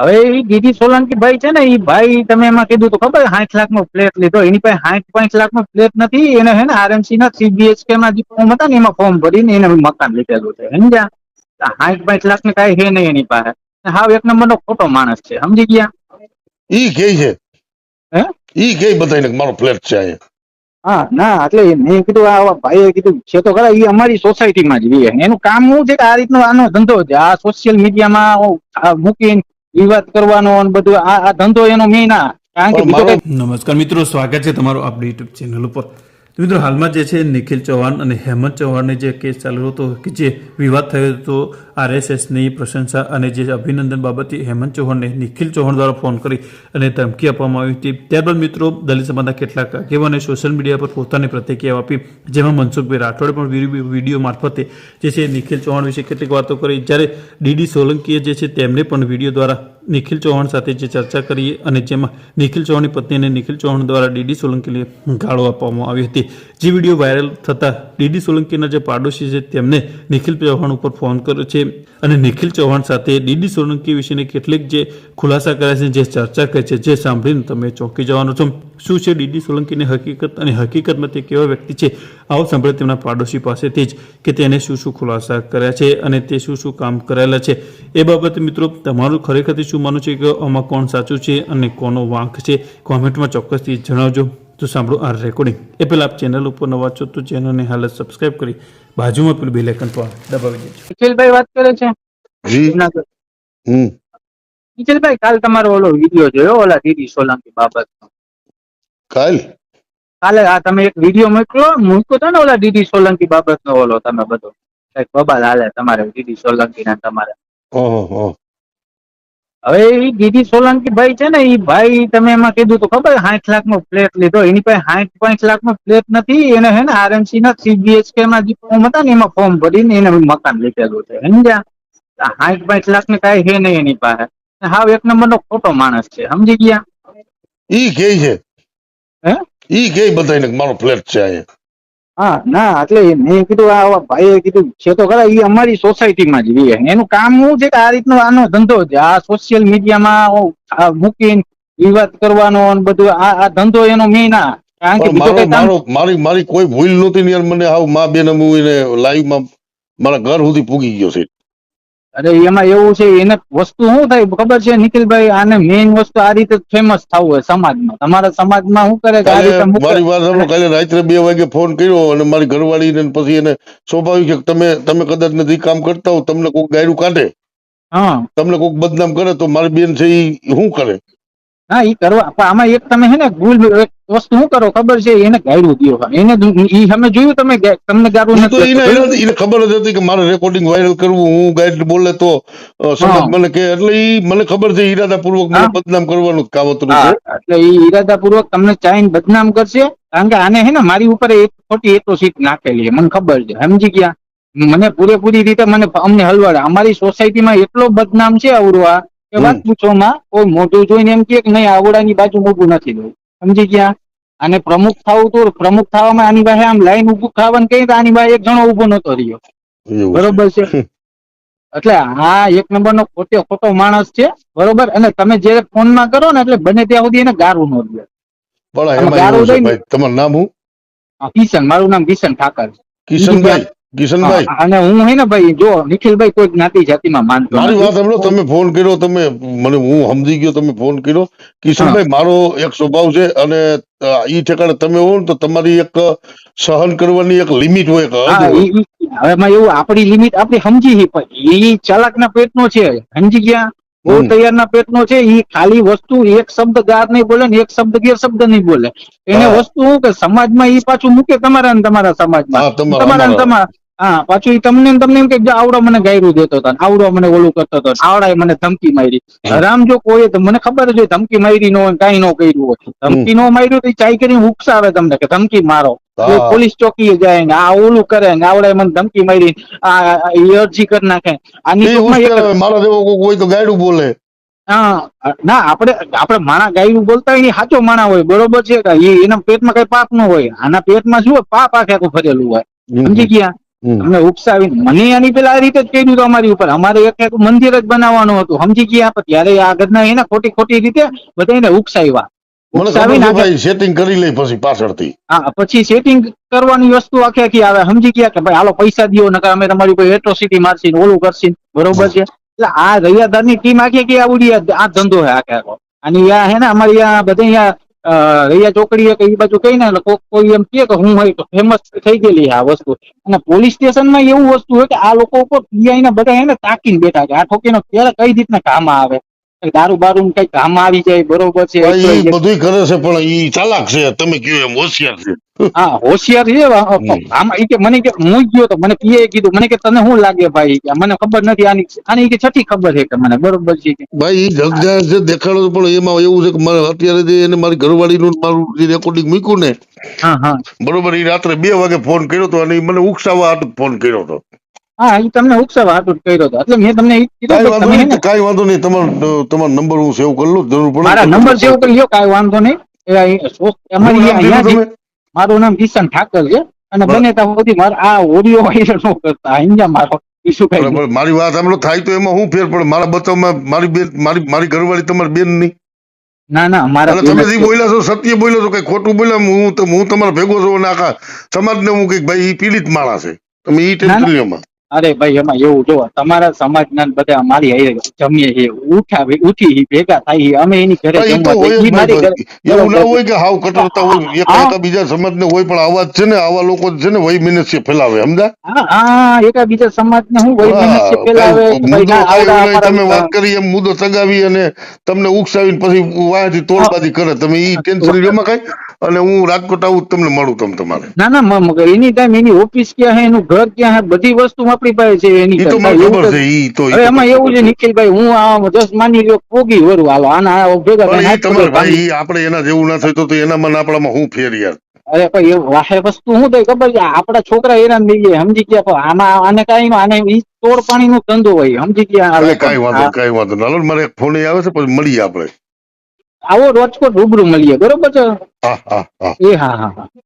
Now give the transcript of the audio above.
હવે એ દીદી સોલંકી ભાઈ છે ને એ ભાઈ તમે એમાં કીધું તો ખબર સાઠ લાખ નો ફ્લેટ લીધો. એની પાસે સાઠ પાંચ લાખ નો ફ્લેટ નથી એને હે ને આરએમસી ના થ્રી બીએચકે ના જે ફોર્મ હતા ને એમાં ફોર્મ ભરીને એને મકાન લીધેલું છે સમજ્યા? સાઠ પાંચ લાખ ને કઈ હે નહીં એની પાસે. હાવ એક નંબર નો ખોટો માણસ છે સમજી ગયા? ઈ કે છે? હે? ઈ કે બધાને મારો ફ્લેટ છે અહીંયા. હા ના એટલે મેં કીધું આ ભાઈએ કીધું છે તો ખરા એ અમારી સોસાયટીમાં જ રહીએ એનું કામ શું છે કે આ રીતનો આનો ધંધો છે? આ સોશિયલ મીડિયામાં મૂકીને વિવાદ કરવાનો અને બધું આ આ ધંધો એનો મેઇન આ. કારણ કે મારો- નમસ્કાર મિત્રો સ્વાગત છે તમારું આપણી યુટ્યુબ ચેનલ ઉપર. મિત્રો હાલમાં જે છે નિખિલ ચૌહાણ અને હેમંત ચૌહાણને જે કેસ ચાલુ હતો કે જે વિવાદ થયો હતો આરએસએસની પ્રશંસા અને જે અભિનંદન બાબતે હેમંત ચૌહાણને નિખિલ ચૌહાણ દ્વારા ફોન કરી અને ધમકી આપવામાં આવી હતી. ત્યારબાદ મિત્રો, દલિત સમાજના કેટલાક આગેવાને સોશિયલ મીડિયા પર પોતાની પ્રતિક્રિયા આપી, જેમાં મનસુખભાઈ રાઠોડે પણ વીડિયો મારફતે જે છે નિખિલ ચૌહાણ વિશે કેટલીક વાતો કરી. જ્યારે ડીડી સોલંકીએ જે છે તેમણે પણ વીડિયો દ્વારા નિખિલ ચૌહાણ સાથે જે ચર્ચા કરી અને જેમાં નિખિલ ચૌહાણની પત્નીને નિખિલ ચૌહાણ દ્વારા ડીડી સોલંકીને ગાળો આપવામાં આવી હતી. જે વીડિયો વાયરલ થતાં ડીડી સોલંકીના જે પાડોશી છે તેમને નિખિલ ચૌહાણ ઉપર ફોન કર્યો છે. અને નિખિલ ચૌહાણ સાથે ડીડી સોલંકી વિશેની કેટલીક જે ખુલાસા કર્યા છે, જે ચર્ચા કરી છે, જે સાંભળીને તમે ચોંકી જવાનો છો. શું છે ડીડી સોલંકીની હકીકત અને હકીકતમાં તે કેવા વ્યક્તિ છે? આવો સાંભળે તેમના પાડોશી પાસેથી જ કે તેને શું શું ખુલાસા કર્યા છે અને તે શું શું કામ કરેલા છે. એ બાબતે મિત્રો, તમારું ખરેખરથી શું માનવું છે કે આમાં કોણ સાચું છે અને કોનો વાંક છે? કોમેન્ટમાં ચોક્કસથી જણાવજો. તો સાંભળો આ રેકોર્ડિંગ એ પહેલાં આપ ચેનલ ઉપર નવા છો તો ચેનલને હાલ જ સબસ્ક્રાઇબ કરી બાજુમાં પેલું બેલ આઇકન પર દબાવી દેજો. નિખિલભાઈ વાત કરે છે? જી. હમ. નિખિલભાઈ કાલ તમારો ઓલો વીડિયો જોયો ઓલા દીદી સોલંકી બાબતનો? કાલ? કાલે આ તમે એક વિડિયો મોકલો મૂકો તો ને ઓલા દીદી સોલંકી બાબતનો ઓલો તમે બધો? કંઈક બબાલ હાલે તમારે દીદી સોલંકી ના તમારે ઓહો. હવે એ સોલંકી ભાઈ છે ને એ ભાઈ તમે એમાં કીધું તો ખબર સાઠ લાખ નો ફ્લેટ લીધો. એની પાસે સાઠ પાંચ લાખ નો ફ્લેટ નથી એને હે ને આરએમસી ના થ્રી બીએચકે ના જે ફોર્મ હતા ને એમાં ફોર્મ ભરીને એને મકાન લીધેલું છે. સમજ્યા? સાઠ પાંચ લાખ ને કાંઈ હે નહીં એની પાસે. હાવ એક નંબર નો ખોટો માણસ છે. સમજી ગયા? ઈ કે છે. હે? ઈ કે બધાને મારો ફ્લેટ છે અહીંયા. હા ના એટલે મેં કીધું આ ભાઈએ કીધું છે તો ખરા એ અમારી સોસાયટીમાં જ રહે. એનું કામ શું છે કે આ રીતનો આનો ધંધો છે. આ સોશિયલ મીડિયામાં આ મૂકીને વિવાદ કરવાનો અને બધું આ આ ધંધો એનો મેં ના કારણ કે બીજો મારો કઈ મારી મારી કોઈ ભૂલ નહોતી ને મને હાવ મા બેન હું એને લાઈવમાં મારા ઘર સુધી પૂગી ગયો છે. અરે એમાં એવું છે એને વસ્તુ શું થાય? ખબર છે નિખિલભાઈ આને મેઇન વસ્તુ આ રીતે ફેમસ થવું હોય સમાજમાં. તમારા સમાજમાં શું કરે કે આ રીતે મારી વાત કાલે રાત્રે બે વાગે ફોન કર્યો અને મારી ઘરવાળીને ને પછી એને સ્વાભાવિક છે તમે તમે કદાચ નથી કામ કરતા હો તમને કોઈક ગાયરું કાઢે? હા. તમને કોઈક બદનામ કરે તો મારી બેન છે એ શું કરે? હા એ કરવા. પણ આમાં એક તમે હે ને ભૂલ એક વસ્તુ શું કરો? ખબર છે એને ગાયરું દ્યો એને ઈ અમે જોયું તમે તમને ગારું નથી એને ખબર જ હતી કે મારે રેકોર્ડિંગ વાયરલ કરવું હું ગાઈડ બોલે તો સમાજ મને કે એટલે ઈ મને ખબર છે ઈરાદાપૂર્વક મને બદનામ કરવાનું કાવતરું છે. એટલે ઈ ઈરાદાપૂર્વક તમને ચાઈન બદનામ કરશે. કારણ કે આને હે ને મારી ઉપર એક ખોટી સીટ નાખેલી મને ખબર છે. સમજી ગયા? મને પૂરેપૂરી રીતે મને અમને હલવાડે. અમારી સોસાયટીમાં એટલો બદનામ છે અવડવા કે વાત પૂછવામાં કોઈ મોઢું જોઈને એમ કે નહીં આવડાની બાજુ મોઢું નથી દઉં સમજી ગયા? અને પ્રમુખ થવું તો પ્રમુખ થવામાં આની પાસે આમ લાઈન ઉભું ખાવાનું કહી તો આની પાસે એક જણો ઊભો નતો રહ્યો. બરોબર છે? એટલે આ એક નંબર નો ખોટે ખોટો માણસ છે બરોબર? અને તમે જે ફોનમાં કરો ને એટલે બને ત્યાં સુધી એને ગારું ન દે તમારું નામ હું કિશન મારું નામ કિશન ઠાકર કિશનભાઈ? કિશનભાઈ? અને હું હે ને ભાઈ જો નિખિલભાઈ કોઈ જ્ઞાતિ જાતિમાં માનતો મારી વાત સાંભળો તમે ફોન કર્યો તમે મને હું સમજી ગયો તમે ફોન કર્યો. કિશનભાઈ મારો એક સ્વભાવ છે અને ઈ ઠેકાણે તમે હો તો તમારી એક સહન કરવાની એક લિમિટ હોય હવે એમાં એવું આપણી લિમિટ આપણે સમજી ઈ ચાલાકના પેટનો છે સમજી ગયા? બહુ. તૈયારના પેટનો છે એ ખાલી વસ્તુ એક શબ્દ ગાર નહીં બોલે ને એક શબ્દ ગેર શબ્દ નહીં બોલે. એને વસ્તુ કે સમાજમાં એ પાછું મૂકે તમારા ને તમારા સમાજમાં. તમારા ને તમારા. હા પાછું ઈ તમને તમને એમ કે આવડો મને ગાયરું દેતો હતો આવડો મને ઓલું કરતો હતો આવડા મને ધમકી મારી. રામ જો કોઈ મને ખબર જ હોય ધમકી મારી નો કઈ નો કર્યું હોય. ધમકી નો માર્યું તો ચાઈ કરીને ઉકસાવે તમને કે ધમકી મારો. પોલીસ ચોકી જાય ને આ ઓલું કરે ને આવડે મને ધમકી મારી આ અરજી કરી નાખે. આની. મારા જેવો કોઈ તો ગાયડું બોલે. હા, ના આપણે આપણે માણા ગાયું બોલતા હોય સાચો માણા હોય બરોબર છે એના પેટમાં કઈ પાપ ન હોય. આના પેટમાં શું હોય પાપ આખે આખું ભરેલું હોય. સમજી ગયા? હમ. ઉપસાવીને મને એની પેલા આ રીતે જ દઉં હતું અમારી ઉપર. અમારે એક એક મંદિર જ બનાવવાનું હતું. સમજી ગયા પણ ત્યારે આ ઘટના એને ખોટી ખોટી રીતે બધા એને ભાઈ સેટિંગ કરી લઈ પછી પાછળથી. હા પછી સેટિંગ કરવાની વસ્તુ આખી આખી આવે. સમજી ગયા કે ભાઈ હાલો પૈસા દો નકર અમે તમારી કોઈ એટ્રોસિટી મારશી ઓલું કરશી બરોબર છે? એટલે આ રૈયાદારની ટીમ આખી આખી આવડી આ આ ધંધો હે આખે આખો. અને આ હે ને અમારી આ બધે અહીંયા રૈયા ચોકડીએ કે એ બાજુ કઈ ને કોક કોઈ એમ કે હું હોય તો ફેમસ થઈ ગયેલી આ વસ્તુ. અને પોલીસ સ્ટેશનમાં એવું વસ્તુ હોય કે આ લોકો ઉપર પીઆઈ ને બધા એને તાકીને બેઠા છે. આ ઠોકીનો ક્યારે કઈ રીતના કામ આવે? દારૂ બારૂ કઈ કામ આવી જાય બરોબર છે બધું કરે છે પણ ઈ ચાલાક છે તમે કયો એમ હોશિયાર છે. હા હોશિયાર છે આમાં ઈ કે મને કે હું ગયો તો મને પીએ કીધું મને કે તને શું લાગે ભાઈ? મને ખબર નથી આની આની કે છઠ્ઠી ખબર છે કે મને બરોબર છે ભાઈ ઈ જગજાહેર છે દેખાડો પણ એમાં એવું છે કે મારે અત્યારે જે એને મારી ઘરવાળીનું ને મારું જે રેકોર્ડિંગ મૂક્યું ને હા હા. બરોબર ઈ રાત્રે બે વાગે ફોન કર્યો હતો અને મને ઉકસાવા ફોન કર્યો હતો હા એ તમને ઉત્સવ હતો કર્યો હતો એટલે મેં તમને કઈ કીધું વાંધો તમે નહીં ને કાંઈ વાંધો નહીં તમારો તમારો નંબર હું સેવ કરી લઉં જરૂર પડે મારા નંબર સેવ કરી લ્યો કાંઈ વાંધો નહીં. અમારી અહીંયા? મારું નામ કિશન ઠાકર છે. અને બને ત્યાં સુધી મારે આ ઓડિયો વાયરલ નો કરતા. અહીંયા મારો મારી વાત આમલો થાય તો એમાં હું ફેર પડે? મારા બતાવમાં મારી બેન મારી મારી ઘરવાળી તમારી બેન નહીં ના ના મારા તમે જે બોલ્યા છો સત્ય બોલ્યો છો કઈ ખોટું બોલ્યા હું તો હું તમારો ભેગો છું અને આખા સમાજને હું કંઈક ભાઈ એ પીડિત માણસ છે. તમે એ ટેન્શન લ્યો અરે ભાઈ એમાં એવું જો તમારા સમાજના બધા મારી હારે જમીએ છે ઉઠા ઉઠી ભેગા થાય અમે એની ઘરે એવું ના હોય કે હાવ કટરતા હોય એક હા. એકા બીજા સમાજને હોય પણ આવા છે ને આવા લોકો છે ને વહી મેનસ્ય ફેલાવે સમજા હા એકા બીજા સમાજ ને હું વૈ હા, ફેલાવે તમે વાત કરી એમ મુદ્દો સગાવી અને તમને ઉકસાવીને પછી વાયાથી તોડબાજી કરે તમે ઈ ટેન્શન લ્યો કઈ? અને હું રાજકોટ આવું તમને મળું તમ તમારે. ના ના મગર એની ટાઈમ એની ઓફિસ ક્યાં હે એનું ઘર ક્યાં હે બધી વસ્તુ આપણી પાસે છે એની તો મને ખબર છે ઈ તો એમાં એવું છે. નિખિલભાઈ હું આ જસ્ટ માની લ્યો પોગી વરું હાલો આના ભેગા ભાઈ આપણે એના જેવું ના થયું તો એના મન આપણામાં હું ફેર યાર અરે પણ એ વાહે વસ્તુ શું થાય ખબર છે? આપડા છોકરા હેરાન થઈ ગયા સમજી ગયા પણ આમાં આને કઈ આને ઈ તોડ પાણી નો ધંધો હોય સમજી ગયા કઈ વાંધો કઈ વાંધો નાલો મારે ફોન આવે છે પછી મળીએ આપણે. આવો રોજકોટ રૂબરૂ મળીએ બરોબર છે? એ હા હા હા.